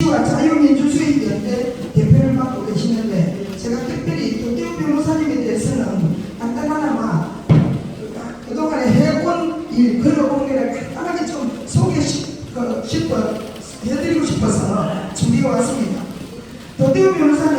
민주와 자유민주주의연대 대표를 맡고 계시는데 제가 특별히 도태우 변호사님에 대해서는 간단하나마 그동안에 해온 일 그런 공개를 간단하게 좀 소개시켜 해드리고 싶어서 준비해 왔습니다. 도태우 변호사는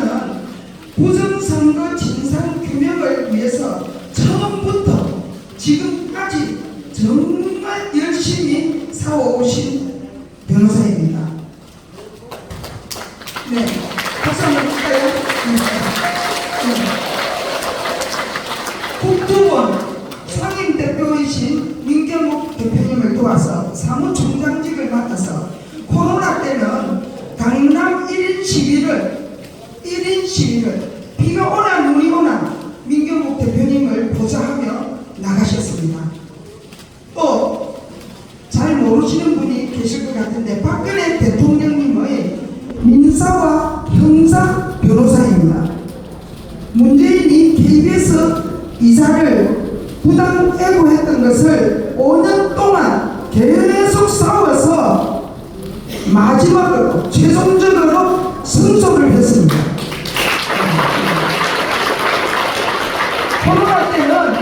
1인 시위를 1인 시위를 비가 오나 눈이 오나 민경욱 대표님을 보좌하며 나가셨습니다. 또 잘 모르시는 분이 계실 것 같은데 박근혜 대통령님의 민사와 형사 변호사입니다. 문재인이 KBS 이사를 부당 애고했던 것을 5년 동안 계속 싸워서 마지막으로 최종적으로 승소를 했습니다. 코로나 때는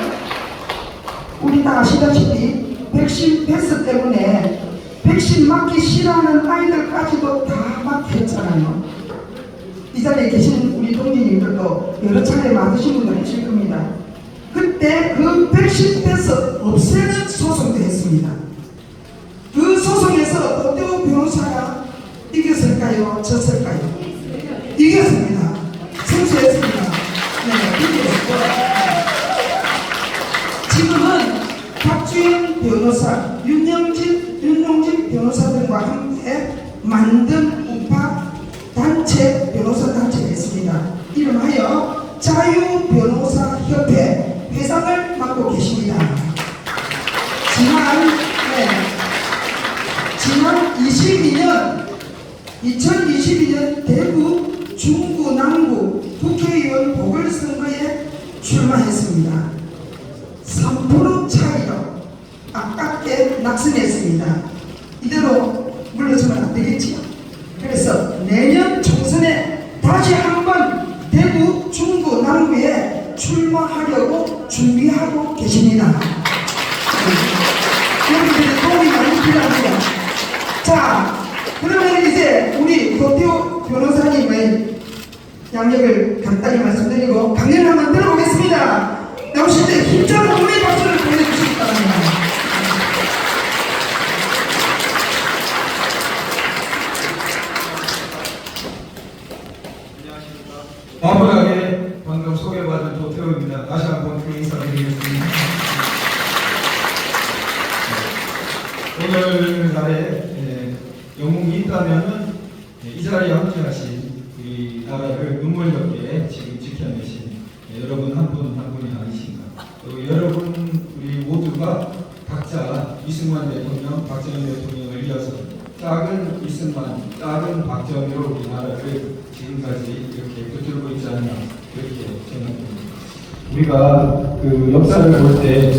우리 다 아시다시피 백신 패스 때문에 백신 맞기 아이들까지도 다 맞겠잖아요. 이 자리에 계신 우리 동지님들도 여러 차례 맞으신 분들 계실 겁니다. 그때 그 백신 패스 없애는 소송도 했습니다. 그 소송에서 도대우 변호사가 이겼을까요? 졌을까요? 이겼습니다. 지난 네, 지난 22년 2022년 대구 중구 남구 국회의원 보궐선거에 출마했습니다. 3% 차이로 아깝게 낙선했습니다. 이대로 물러서면 안 되겠지요. 그래서 내년 총선에 다시 한번 대구, 중구, 남구에 출마하려고 준비하고 계십니다. 여러분들의 도움이 많이 필요합니다. 자, 그러면 이제 우리 도태우 변호사님의 양력을 간단히 말씀드리고 강연을 한번 들어보겠습니다. 나오실 때 박수를 보내주시기 바랍니다. 과분하게 방금 소개받은 조태호입니다. 다시 한번 그 인사드리겠습니다. 네. 오늘 날에 예, 영웅이 있다면은 예, 이 자리에 함께하신 우리 나라를 눈물겹게 지금 지켜내신 예, 여러분 한 분 한 분이 아니신가. 또 여러분 우리 모두가 각자 이승만 대통령, 박정희 대통령을 이어서 작은 이승만, 작은 박정희로 우리나라를 지금까지 이렇게 붙들고 있지 않나 그렇게 생각합니다. 우리가 그 역사를 볼 때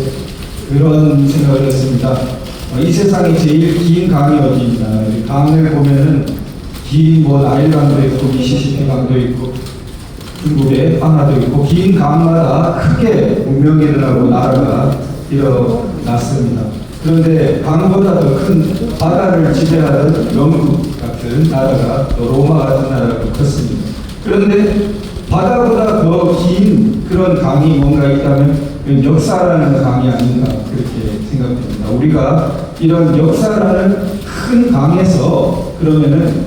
그런 생각을 했습니다. 어, 이 세상에 제일 긴 강이? 이 강을 보면은 긴뭐 나일 강도 있고 미시시피 강도 있고 중국의 하나도 있고 긴 강마다 크게 운명이라고 나라가 일어났습니다. 그런데 강보다 더 큰 바다를 지배하던 영국 같은 나라가 또 로마 같은 나라가 컸습니다. 그런데 바다보다 더 긴 그런 강이 뭔가 있다면 그 역사라는 강이 아닌가 그렇게 생각됩니다. 우리가 이런 역사라는 큰 강에서 그러면은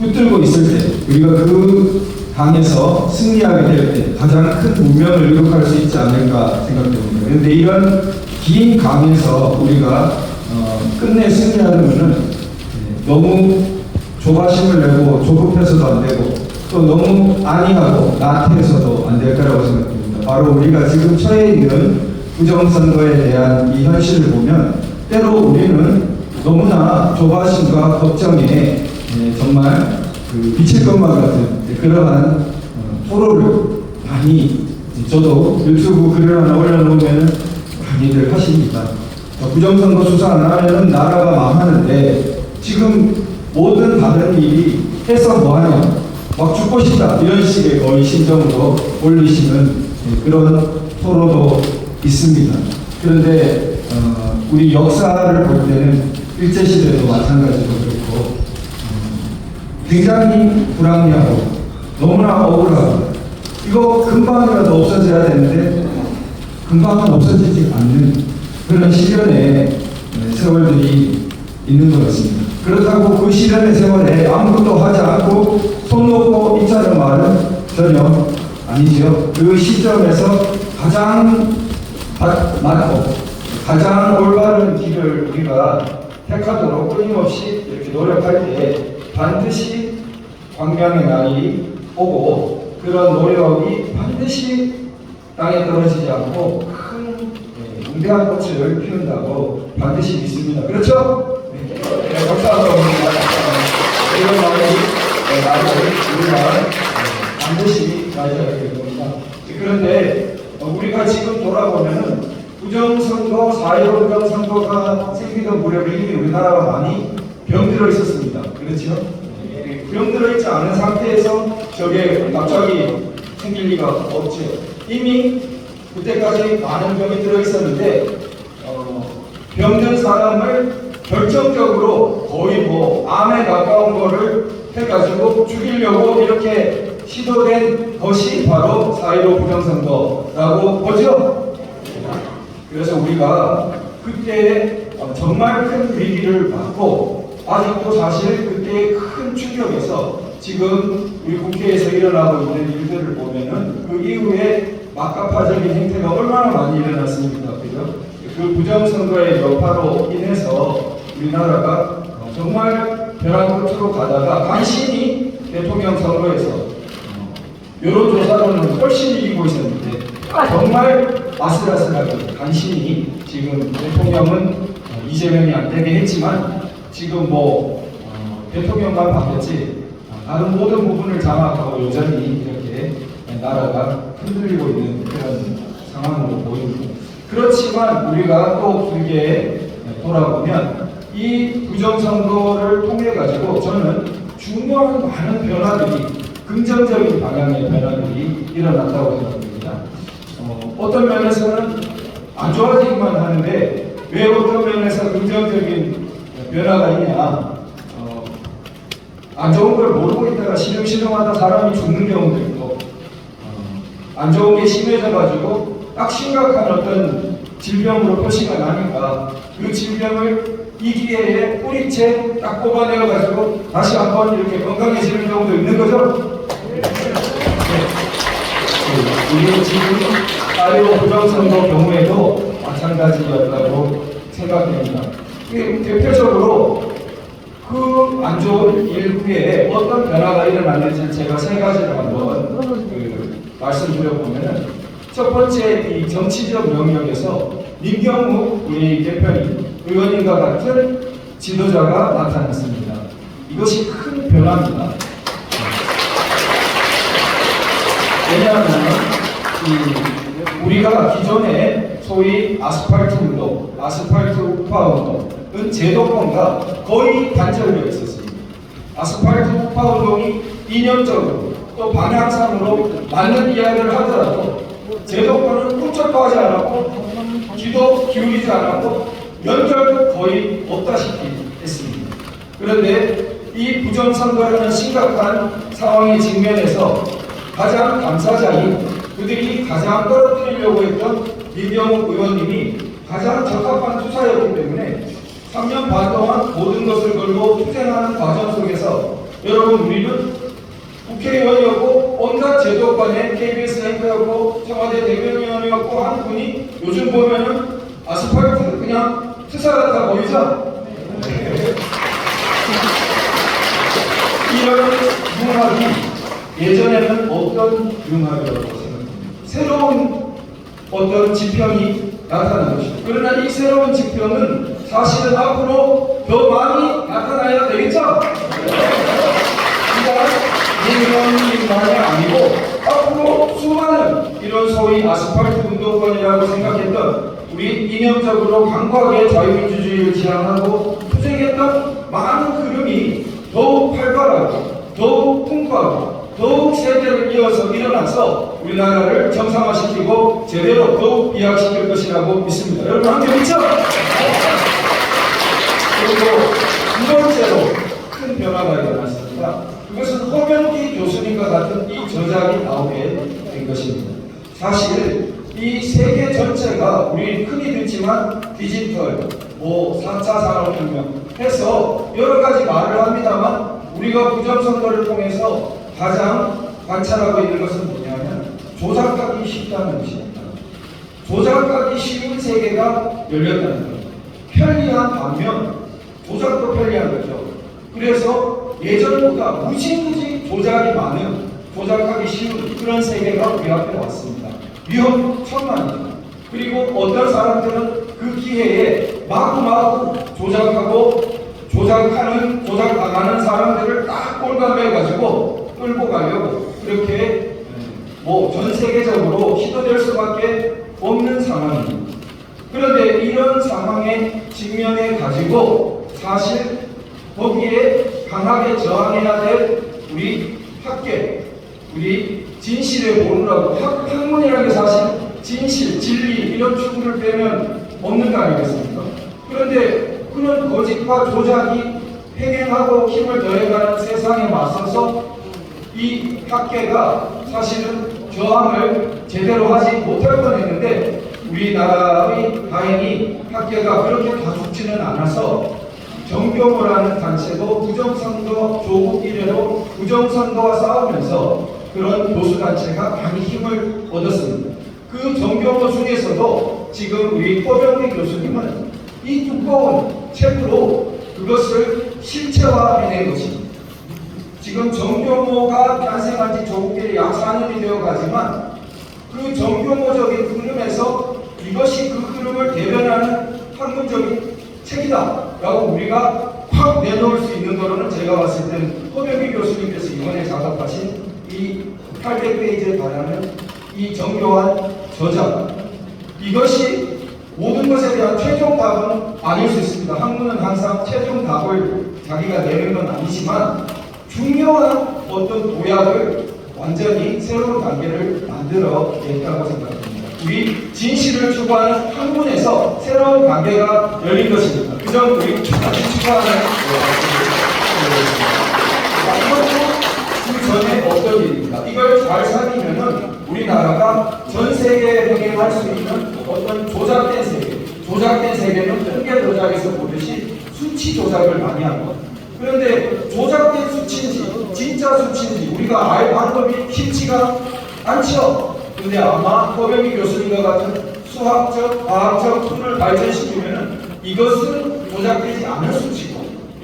붙들고 있을 때 우리가 그 강에서 승리하게 될 때 가장 큰 운명을 이룩할 수 있지 않을까 생각됩니다. 그런데 이런 긴 강에서 우리가 어, 끝내 승리하려면은 예, 너무 조바심을 내고 조급해서도 안 되고 또 너무 안이하고 나태해서도 안 될 거라고 생각됩니다. 바로 우리가 지금 처해 있는 부정선거에 대한 이 현실을 보면 때로 우리는 너무나 조바심과 걱정에 예, 정말 그 미칠 것만 같은 그러한 어, 토로를 많이 저도 유튜브 글을 하나 올려놓으면 많이들 하십니다. 어, 부정선거 수사 안 하면 나라가 망하는데 지금 모든 다른 일이 해서 뭐하냐 막 죽고 싶다 이런 식의 거의 심정으로 올리시는 예, 그런 토로도 있습니다. 그런데 어, 우리 역사를 볼 때는 일제 시대도 마찬가지로 그렇고 어, 굉장히 불합리하고 너무나 억울하고 이거 금방이라도 없어져야 되는데 금방은 없어지지 않는 그런 시련의 네, 세월들이 있는 것 같습니다. 그렇다고 그 시련의 세월에 아무것도 하지 않고 손 놓고 있자는 말은 전혀 아니죠. 그 시점에서 가장 바- 맞고 가장 올바른 길을 우리가 택하도록 끊임없이 이렇게 노력할 때 반드시 광명의 날이 오고 그런 노력이 반드시 땅에 떨어지지 않고 큰 예, 웅대한 꽃을 피운다고 반드시 믿습니다. 그렇죠? 봅니다. 네, 이런 말이 네, 나를 우리가 네, 반드시 맞아야 됩니다. 그런데 어, 우리가 지금 돌아보면은 부정선거, 4.15 부정선거가 생기던 무렵에 이미 우리나라가 많이 병들어 있었습니다. 그렇죠? 예, 병들어 있지 않은 상태에서 저게 갑자기 생길 리가 없죠. 이미 그때까지 많은 병이 들어 있었는데 어, 병든 사람을 결정적으로 거의 뭐 암에 가까운 거를 해가지고 죽이려고 이렇게 시도된 것이 바로 4.15 부정선거라고 보죠. 그래서 우리가 그때 어, 정말 큰 위기를 맞고 아직도 사실 그때의 큰 충격에서 지금 우리 국회에서 일어나고 있는 일들을 보면은 그 이후에 막가파적인 행태가 얼마나 많이 일어났습니까? 그죠? 그 부정선거의 여파로 인해서 우리나라가 어, 정말 벼랑 끝으로 가다가 간신히 대통령 선거에서 어, 여론조사로는 훨씬 이기고 있었는데 정말 아슬아슬하게 간신히 지금 대통령은 어, 이재명이 안 되게 했지만 지금 뭐 어, 대통령만 바뀌었지 어, 다른 모든 부분을 장악하고 여전히 이렇게 나라가 흔들리고 있는 그런 상황으로 보입니다. 그렇지만 우리가 또 길게 돌아보면 이 부정선거를 통해 가지고 저는 중요한 많은 변화들이 긍정적인 방향의 변화들이 일어났다고 생각합니다. 어, 어떤 면에서는 안 좋아지기만 하는데 왜 어떤 면에서 긍정적인 변화가 있냐? 어, 안 좋은 걸 모르고 있다가 시름시름하다 사람이 죽는 경우도 있고 어, 안 좋은 게 심해져가지고 딱 심각한 어떤 질병으로 표시가 나니까 그 질병을 이 기회에 뿌리채 딱 뽑아내어가지고 다시 한번 이렇게 건강해지는 경우도 있는 거죠. 네, 우리 지금 4.15 부정선거 경우에도 마찬가지였다고 생각됩니다. 그 대표적으로 그 안 좋은 일 후에 어떤 변화가 일어났는지 제가 세 가지를 한번 그 말씀드려보면은 첫 번째 이 정치적 영역에서 민경욱 우리 대표님 의원님과 같은 지도자가 나타났습니다. 이것이 큰 변화입니다. 왜냐하면 이 우리가 기존에 소위 아스팔트 운동, 아스팔트 우파 운동은 제도권과 거의 단절되어 있었습니다. 아스팔트 우파 운동이 이념적으로 또 방향상으로 맞는 이야기를 하더라도 제도권은 꿈쩍도 하지 않았고 귀도 기울이지 않았고 연결도 거의 없다시피 했습니다. 그런데 이 부정선거라는 심각한 상황에 직면해서 가장 감사자인 그들이 가장 떨어뜨리려고 했던 민병욱 의원님이 가장 적합한 투사였기 때문에 3년 반 동안 모든 것을 걸고 투쟁하는 과정 속에서 여러분 우리는 국회의원이었고 온갖 제도권의 KBS 앵커였고 청와대 대변인이었고 한 분이 요즘 보면은 아스팔트 그냥 투사 같아 보이죠? 이런 융합이 예전에는 어떤 융합이라고 생각합니다. 새로운 어떤 지평이 나타난 것이죠. 그러나 이 새로운 지평은 사실은 앞으로 더 많이 나타나야 되겠죠? 이건 민원인만이 아니고 앞으로 수많은 이런 소위 아스팔트 운동권이라고 생각했던 우리 이념적으로 강하게 자유민주주의를 지향하고 투쟁했던 많은 흐름이 더욱 활발하고 더 풍부하고 더욱 세대를 이어서 일어나서 우리나라를 정상화시키고 제대로 더욱 비약시킬 것이라고 믿습니다. 여러분 함께 믿죠? 그리고 두 번째로 큰 변화가 일어났습니다. 그것은 허명기 교수님과 같은 이 저작이 나오게 된 것입니다. 사실 이 세계 전체가 우리 흔히 듣지만 디지털, 뭐 4차 산업혁명 해서 여러 가지 말을 합니다만 우리가 부정선거를 통해서 가장 관찰하고 있는 것은 뭐냐면 조작하기 쉽다는 것입니다. 조작하기 쉬운 세계가 열렸다는 거예요. 편리한 반면 조작도 편리한 거죠. 그래서 예전보다 무지무지 조작이 많은 조작하기 쉬운 그런 세계가 우리 앞에 왔습니다. 위험천만이죠. 그리고 어떤 사람들은 그 기회에 마구마구 조작하고 조작하는 조작당하는 사람들을 딱 꼴감해 가지고 끌고 가려고 그렇게 뭐 전 세계적으로 시도될 수밖에 없는 상황입니다. 그런데 이런 상황에 직면해 가지고 사실 거기에 강하게 저항해야 될 우리 학계, 우리 진실에 보느라고 학, 학문이라는 게 사실 진실, 진리 이런 축구를 빼면 없는 거 아니겠습니까? 그런데 그런 거짓과 조작이 횡행하고 힘을 더해가는 세상에 맞서서 이 학계가 사실은 저항을 제대로 하지 못할 뻔했는데 우리나라의 다행히 학계가 그렇게 다 죽지는 않아서 정교모라는 단체도 부정선거 조국 이래로 부정선거와 싸우면서 그런 교수단체가 많이 힘을 얻었습니다. 그 정교모 중에서도 지금 우리 허병기 교수님은 이 두꺼운 책으로 그것을 실체화해낸 것입니다. 지금 정교모가 탄생한 지 조국계에 약 4년이 되어 가지만 그 정교모적인 흐름에서 이것이 그 흐름을 대변하는 학문적인 책이다 라고 우리가 확 내놓을 수 있는 거로는 제가 봤을 때는 허병기 교수님께서 이번에 작업하신 이 800페이지에 달하는 이 정교한 저작 이것이 모든 것에 대한 최종 답은 아닐 수 있습니다. 학문은 항상 최종 답을 자기가 내는 건 아니지만 중요한 어떤 도약을 완전히 새로운 단계를 만들어 냈다고 생각합니다. 우리 진실을 추구하는 학문에서 새로운 단계가 열린 것입니다. 그 점 우리 같이 축하하는 자, 이것도 그 전에 없던 일입니다. 이걸 잘 살리면은 우리나라가 전 세계에 행할 수 있는 어떤 조작된 세계, 조작된 세계는 통계 조작에서 보듯이 수치 조작을 많이 하고 그런데 조작된 수치인지 진짜 수치인지 우리가 알 방법이 쉽지가 않죠. 근데 아마 허병희 교수님과 같은 수학적, 과학적 툴을 발전시키면은 이것은 조작되지 않은 수치고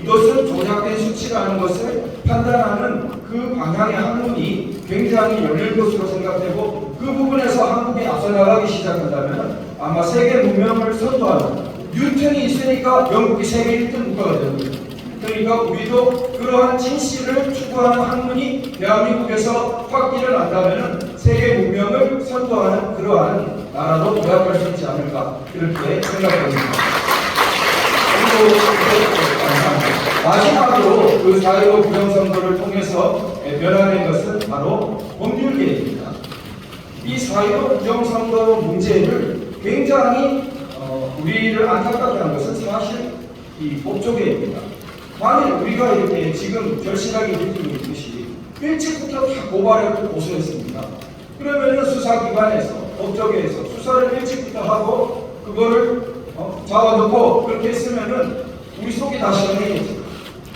이것은 조작된 수치라는 것을 판단하는 그 방향의 학문이 굉장히 열릴 것으로 생각되고 그 부분에서 한국이 앞서 나가기 시작한다면 아마 세계 문명을 선도하는 뉴턴이 있으니까 영국이 세계 1등 국가가 되는 거예요. 그러니까 우리도 그러한 진실을 추구하는 학문이 대한민국에서 확 일어난다면 세계 문명을 선도하는 그러한 나라로 도약할 수 있지 않을까 이렇게 생각합니다. 그리고. 마지막으로 그 사회로 부정선거를 통해서 변화된 것은 바로 법률계입니다. 이 사회로 부정선거 문제를 굉장히 어, 우리를 안타깝게 한 것은 사실 이 법조계입니다. 만일 우리가 이렇게 지금 절실하게 느끼고 있듯이 일찍부터 다 고발했고 고소했습니다. 그러면은 수사기관에서 법조계에서 수사를 일찍부터 하고 그거를 어, 잡아놓고 그렇게 했으면은 우리 속이 다 시원해겠죠.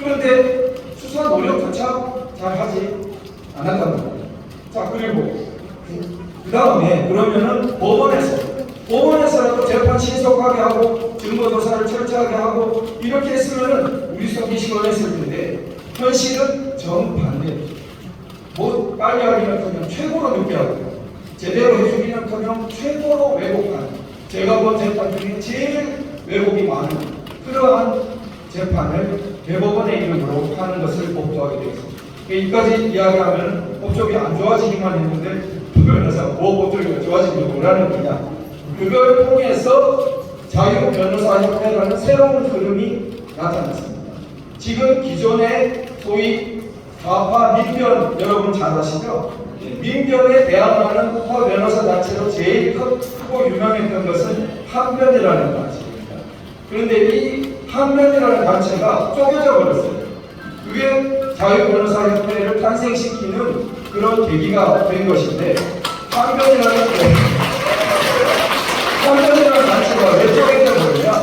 그런데 수사 노력조차 잘 하지 않았단 말이에요. 자 그리고 그 다음에 그러면은 법원에서 법원에서라도 재판 신속하게 하고 증거 조사를 철저하게 하고 이렇게 했으면은 우리 속이 시원했을 텐데 현실은 정반대. 뭐 빨리 하기는 커녕 최고로 늦게 하고 제대로 해주기는 커녕 최고로 왜곡하는 제가 본 재판 중에 제일 왜곡이 많은 그러한 재판을 대법원의 이름으로 하는 것을 법조하게 되었습니다. 여기까지 이야기하면 법조이 안 좋아지기만 했는데 변호사 뭐 법조가 좋아지기를 뭐라는 거냐 그걸 통해서 자유 변호사 협회라는 새로운 흐름이 나타났습니다. 지금 기존의 소위 좌파 민변 여러분 잘 아시죠? 예, 민변에 대항하는 우파 변호사 단체로 제일 크- 크고 유명했던 것은 한변이라는 단체입니다. 그런데 이 한변이라는 단체가 쪼개져 버렸어요. 그게 자유변호사협회를 탄생시키는 그런 계기가 된 것인데 한변이라는 한변이라는 단체가 왜 쪼개져 버리냐?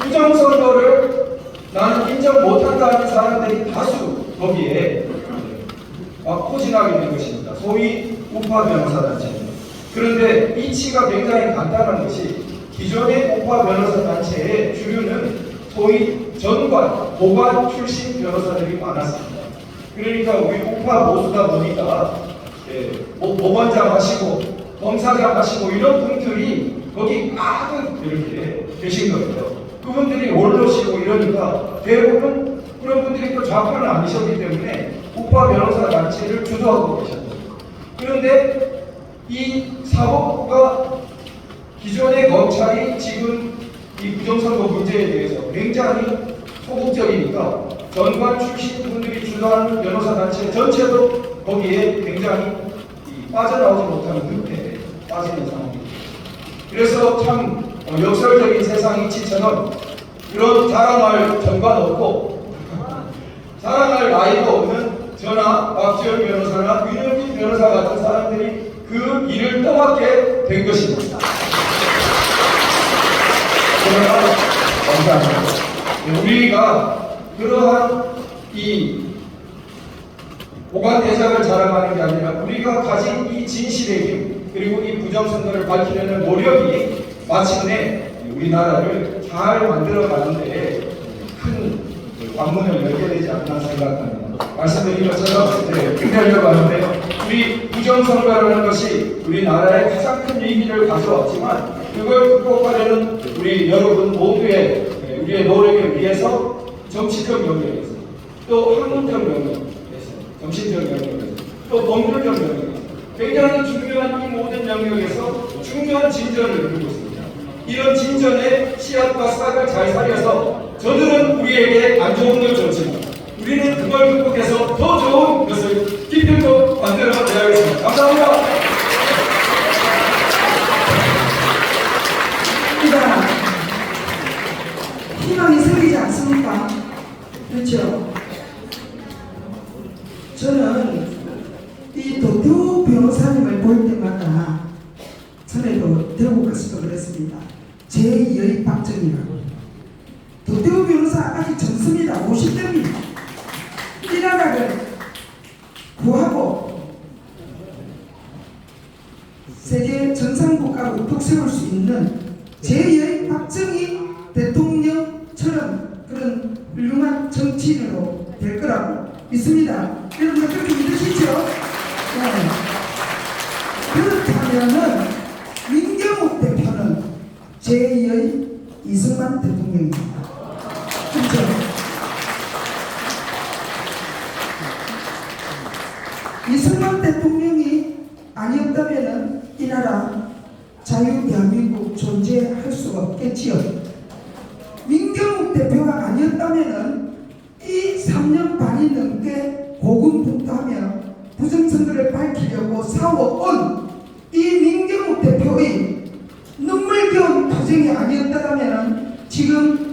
부정선거를 나는 인정 못한다는 사람들이 다수 거기에 막 포진하게 된 것입니다. 소위 우파 변호사 단체입니다. 그런데 이치가 굉장히 간단한 것이 기존의 우파 변호사 단체의 주류는 소위 전관, 보관 출신 변호사들이 많았습니다. 그러니까 우리 우파 보수다 보니까 예, 뭐 법원장 하시고 검사장 하시고 이런 분들이 거기 가득 이렇게 계신 거예요. 그분들이 원로시고 이러니까 대부분 그런 분들이 또 좌파는 아니셨기 때문에 우파 변호사 단체를 주도하고 계셨죠. 그런데 이 사법부가 기존의 검찰이 지금 이 부정선거 문제에 대해서 굉장히 소극적이니까 전관 출신 분들이 주도하는 변호사 단체 전체도 거기에 굉장히 이 빠져나오지 못하는 늪에 빠지는 상황입니다. 그래서 참 어, 역설적인 세상 이치처럼 그런 자랑할 전관 없고 자랑할 나이도 없는 저나 박지원 변호사나 윤영진 변호사 같은 사람들이 그 일을 떠맡게 된 것입니다. 그러나 감사합니다. 네, 우리가 그러한 이 보관 대작을 자랑하는 게 아니라 우리가 가진 이 진실의 힘 그리고 이 부정선거를 밝히려는 노력이 마침내 우리나라를 잘 만들어 가는데 큰 관문을 열게 되지 않나 생각합니다. 말씀드린 것처럼 네, 끝내려고 하는데요. 우리 부정선거라는 것이 우리나라에 가장 큰 위기를 가져왔지만 그걸 극복하려는 우리 여러분 모두의 네, 우리의 노력을 위해서 정치적 영역에서 또 학문적 영역에서 정신적 영역에서 또 법률적 영역에서 굉장히 중요한 이 모든 영역에서 중요한 진전을 이루고 있습니다. 이런 진전의 씨앗과 싹을 잘 살려서 저들은 우리에게 안 좋은 걸 줬지만 우리는 그걸 극복해서 더 좋은 것을 기필코 만들어 내야겠습니다. 감사합니다. 우리가 희망이 생기지 않습니까? 그렇죠? 저는 이 도태우 변호사님을 볼 때마다 전에도 대구 가서도 그랬습니다. 제2의 박정희라고. 도태우 변호사 아직 젊습니다. 50대입니다. 이 나라를 구하고 세계 정상국가로 뚝세울 수 있는 제2의 박정희 대통령처럼 그런 훌륭한 정치인으로 될 믿습니다. 여러분 그렇게 믿으시죠? 네. 그렇다면은 민경욱 대표는 제2의 이승만 대통령입니다. 그렇죠? 이승만 대통령이 아니었다면은 이 나라 자유 대한민국 존재할 수가 없겠지요. 민경욱 대표가 아니었다면은 이 3년 반이 넘게 고군분투하며 부정선거를 밝히려고 싸워온 이 민경욱 대표의 눈물겨운 투쟁이 아니었다면은 지금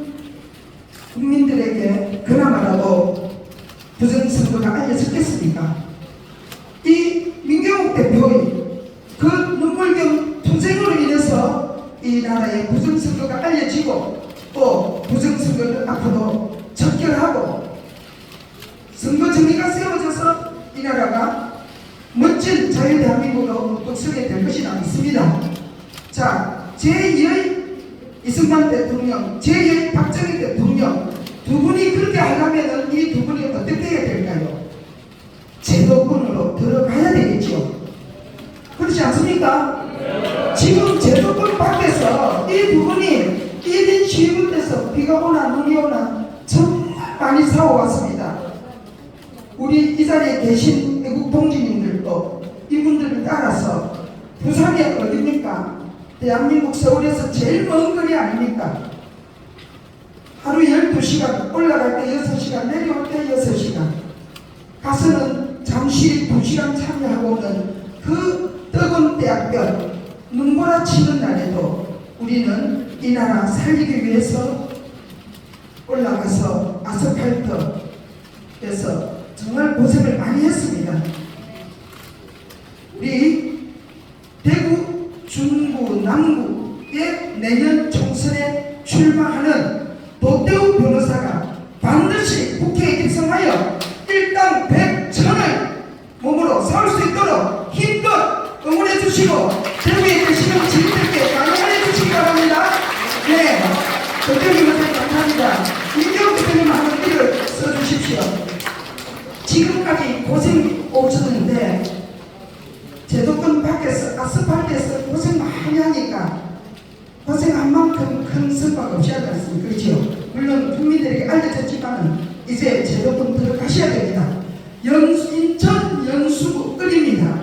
살리기 위해서 올라가서 아스팔트에서 정말 고생을 많이 했습니다. 우리 대구, 중구, 남구에 내년 총선에 출마하는 도태우 변호사가 반드시 고생한 만큼 큰 성과가 없지 않았습니까? 그렇지요? 물론 국민들에게 알려졌지만 이제 제도권 들어가셔야 됩니다. 연, 인천 연수구 끓입니다.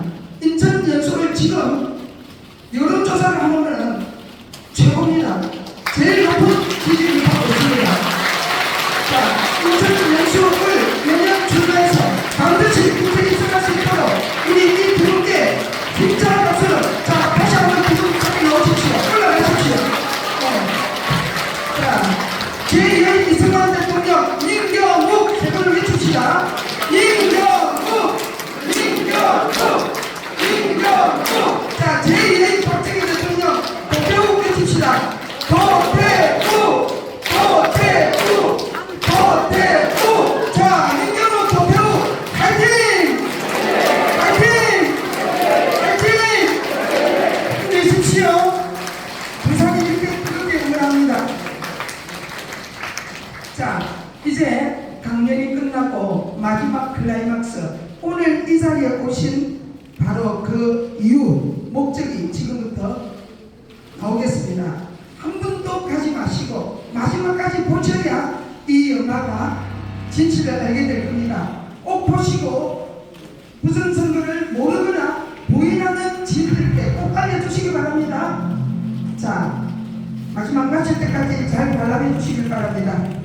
끝날 때까지 잘 발라주시길 바랍니다.